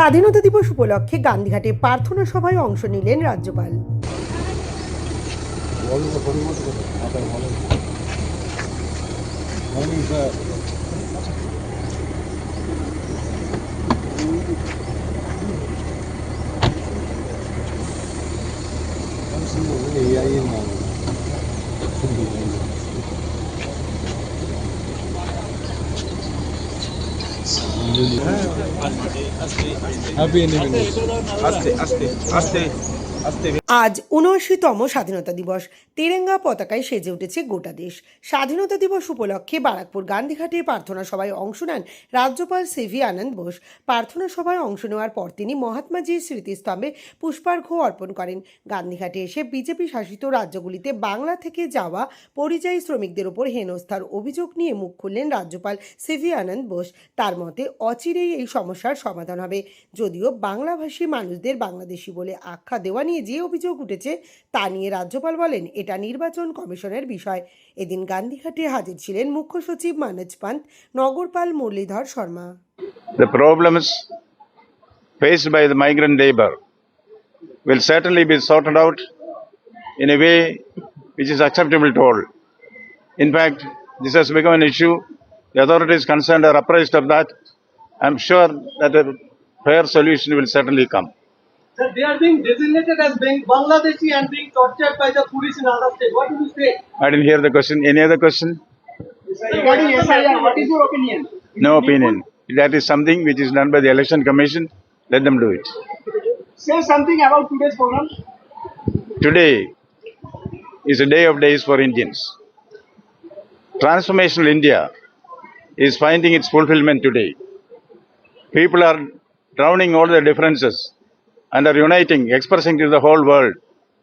স্বাধীনতা দিবস উপলক্ষে গান্ধীঘাটে প্রার্থনা সভায় অংশ নিলেন রাজ্যপাল। ইন্ডিপেন্ডেন্স আস্তে আস্তে আস্তে আস্তে। আজ উনআশিতম স্বাধীনতা দিবস। তেরেঙ্গা পতাকায় সেজে উঠেছে গোটা দেশ। স্বাধীনতা দিবস উপলক্ষে বারাকপুর গান্ধীঘাটে প্রার্থনা সভায় অংশ নেন রাজ্যপাল সিভি আনন্দ বোস। প্রার্থনা সভায় অংশ নেওয়ার পর তিনি মহাত্মাজির স্মৃতিস্তম্ভে পুষ্পার্ঘ্য অর্পণ করেন। গান্ধীঘাটে এসে বিজেপি শাসিত রাজ্যগুলিতে বাংলা থেকে যাওয়া পরিযায়ী শ্রমিকদের ওপর হেনস্থার অভিযোগ নিয়ে মুখ খুললেন রাজ্যপাল সিভি আনন্দ বোস। তার মতে অচিরেই এই সমস্যার সমাধান হবে। যদিও বাংলাভাষী মানুষদের বাংলাদেশি বলে আখ্যা দেওয়া নিয়ে যে অভিযোগ উঠেছে তা নিয়ে রাজ্যপাল বলেন এটা নির্বাচন কমিশনের বিষয় এদিন গান্ধীঘাটে হাজির ছিলেন মুখ্য সচিব Manoj Pant নগরপাল Muralidhar Sharma The problems faced by the migrant labor will certainly be sorted out in a way which is acceptable to all. In fact, this has become an issue. The authorities concerned are apprised of that. I'm sure that a fair solution will certainly come. Sir, they are being designated as being Bangladeshi and being tortured by the police in other state. What do you say? I didn't hear the question. Any other question? Regarding SIR, what is your opinion? No opinion. That is something which is done by the Election Commission. Let them do it. Say something about today's program. Today is a day of days for Indians. Transformational India is finding its fulfillment today. People are drowning all their differences and are uniting, expressing to the whole world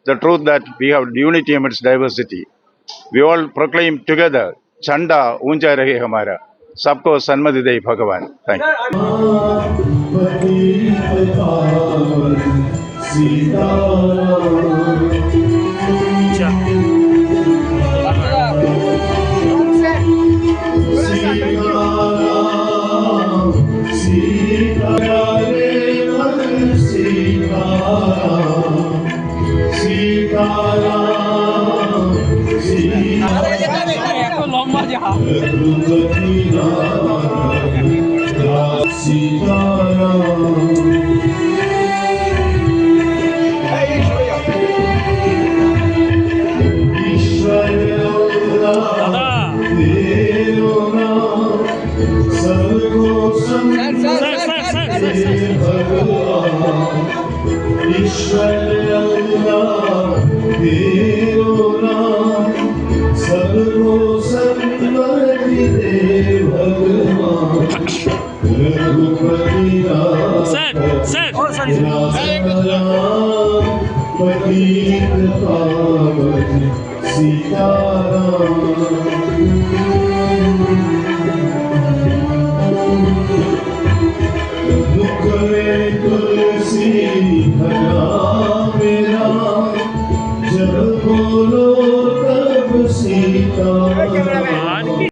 the truth that we have unity amidst diversity. We all proclaim together, Chanda Uncha Rahe Hamara, مرجحة İşler yanına bir ona sir sir O sorry जब बोलो तब सीता